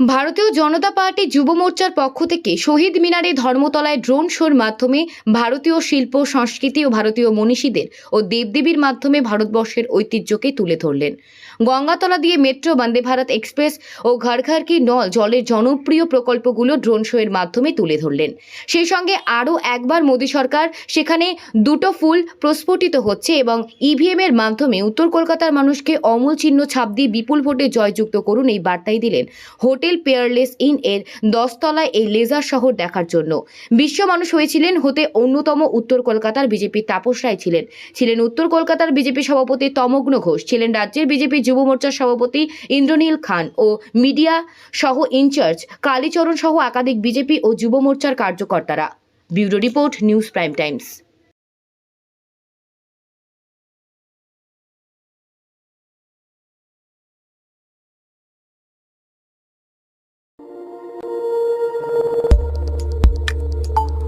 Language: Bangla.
ভারতীয় জনতা পার্টি যুব মোর্চার পক্ষ থেকে শহীদ মিনারে ধর্মতলায় ড্রোন শোর মাধ্যমে ভারতীয় শিল্প, সংস্কৃতি ও ভারতীয় মনীষীদের ও দেবদেবীর মাধ্যমে ভারতবর্ষের ঐতিহ্যকে তুলে ধরলেন। গঙ্গাতলা দিয়ে মেট্রো, বন্দে ভারত এক্সপ্রেস ও ঘর ঘর কি নল জলের জনপ্রিয় প্রকল্পগুলো ড্রোন শোয়ের মাধ্যমে তুলে ধরলেন। সেই সঙ্গে আরও একবার মোদী সরকার সেখানে দুটো ফুল প্রস্ফুটিত হচ্ছে এবং ইভিএম এর মাধ্যমে উত্তর কলকাতার মানুষকে অমূল চিহ্ন ছাপ দিয়ে বিপুল ভোটে জয়যুক্ত করুন এই বার্তাই দিলেন হোটেল পেয়ারলেস ইন এর দশতলায় এই লেজার শহর দেখার জন্য। বিশ্ব মানুষ হয়েছিলেন হতে অন্যতম উত্তর কলকাতার বিজেপির তাপস রায় ছিলেন। ছিলেন উত্তর কলকাতার বিজেপি সভাপতি তমগ্ন ঘোষ, ছিলেন রাজ্যের বিজেপি যুব মোর্চার সভাপতি ইন্দ্রনীল খান ও মিডিয়া সহ ইনচার্জ কালীচরণ সহ একাধিক বিজেপি ও যুব মোর্চার কার্যকর্তারা। Bureau report, news prime times.